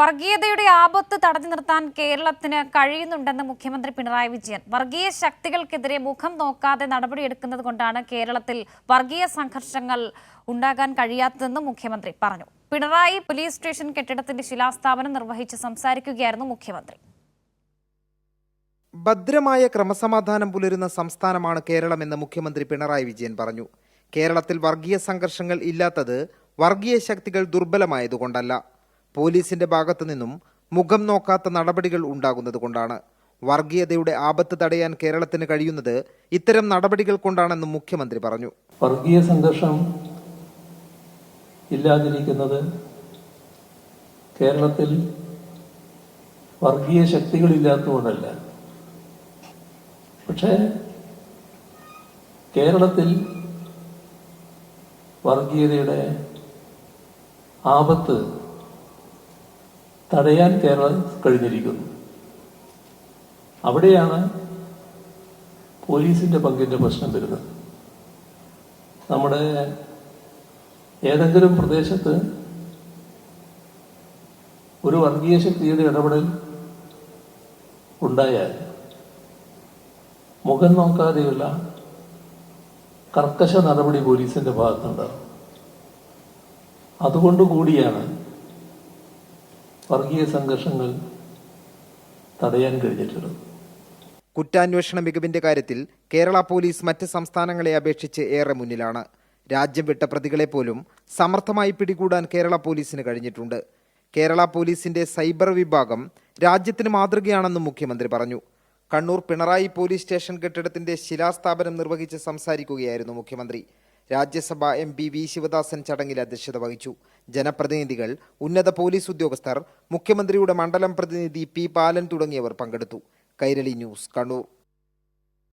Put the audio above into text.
വർഗീയതയുടെ ആപത്ത് തടഞ്ഞു നിർത്താൻ കേരളത്തിന് കഴിയുന്നുണ്ടെന്ന് മുഖ്യമന്ത്രി പിണറായി വിജയൻ. വർഗീയ ശക്തികൾക്കെതിരെ മുഖം നോക്കാതെ നടപടിയെടുക്കുന്നത് കൊണ്ടാണ് കേരളത്തിൽ വർഗീയ സംഘർഷങ്ങൾ ഉണ്ടാകാൻ കഴിയാത്തതെന്നും മുഖ്യമന്ത്രി പറഞ്ഞു. പിണറായി പോലീസ് സ്റ്റേഷൻ കെട്ടിടത്തിന്റെ ശിലാസ്ഥാപനം നിർവഹിച്ച് സംസാരിക്കുകയായിരുന്നു മുഖ്യമന്ത്രി. ഭദ്രമായ ക്രമസമാധാനം പുലരുന്ന സംസ്ഥാനമാണ് കേരളമെന്ന് മുഖ്യമന്ത്രി പിണറായി വിജയൻ പറഞ്ഞു. കേരളത്തിൽ വർഗീയ സംഘർഷങ്ങൾ ഇല്ലാത്തത് വർഗീയ ശക്തികൾ ദുർബലമായതുകൊണ്ടല്ല. പോലീസിന്റെ ഭാഗത്തു നിന്നും മുഖം നോക്കാത്ത നടപടികൾ ഉണ്ടാകുന്നതുകൊണ്ടാണ് വർഗീയതയുടെ ആപത്ത് തടയാൻ കേരളത്തിന് കഴിയുന്നത് ഇത്തരം നടപടികൾ കൊണ്ടാണെന്നും മുഖ്യമന്ത്രി പറഞ്ഞു. വർഗീയ സംഘർഷം ഇല്ലാതിരിക്കുന്നത് കേരളത്തിൽ വർഗീയ ശക്തികളില്ലാത്തതുകൊണ്ടല്ല. പക്ഷേ കേരളത്തിൽ വർഗീയതയുടെ ആപത്ത് തടയാൻ കേരളം കഴിഞ്ഞിരിക്കുന്നു. അവിടെയാണ് പോലീസിന്റെ പങ്കിന്റെ പ്രശ്നം വരുന്നത്. നമ്മുടെ ഏതെങ്കിലും പ്രദേശത്ത് ഒരു വർഗീയ ശക്തിയുടെ ഇടപെടൽ ഉണ്ടായാൽ മുഖം നോക്കാതെയുള്ള കർക്കശ നടപടി പോലീസിന്റെ ഭാഗത്തുണ്ടാവും അതുകൊണ്ട് കൂടിയാണ് വർഗീയ സംഘർഷങ്ങൾ തടയാൻ കഴിഞ്ഞിട്ടുള്ളത് കുറ്റാന്വേഷണ മികവിന്റെ കാര്യത്തിൽ കേരള പോലീസ് മറ്റ് സംസ്ഥാനങ്ങളെ അപേക്ഷിച്ച് ഏറെ മുന്നിലാണ്. രാജ്യം വിട്ട പ്രതികളെ പോലും സമർത്ഥമായി പിടികൂടാൻ കേരള പോലീസിന് കഴിഞ്ഞിട്ടുണ്ട്. കേരള പോലീസിന്റെ സൈബർ വിഭാഗം രാജ്യത്തിന് മാതൃകയാണെന്നും മുഖ്യമന്ത്രി പറഞ്ഞു. കണ്ണൂർ പിണറായി പോലീസ് സ്റ്റേഷൻ കെട്ടിടത്തിന്റെ ശിലാസ്ഥാപനം നിർവഹിച്ച് സംസാരിക്കുകയായിരുന്നു മുഖ്യമന്ത്രി. Rajya Sabha M P V Sivadasan ചടങ്ങിൽ അധ്യക്ഷത വഹിച്ചു. ജനപ്രതിനിധികൾ ഉന്നത പോലീസ് ഉദ്യോഗസ്ഥർ മുഖ്യമന്ത്രിയുടെ മണ്ഡലം പ്രതിനിധി പി ബാലൻ തുടങ്ങിയവർ പങ്കെടുത്തു. കൈരളി ന്യൂസ് കണ്ണൂർ.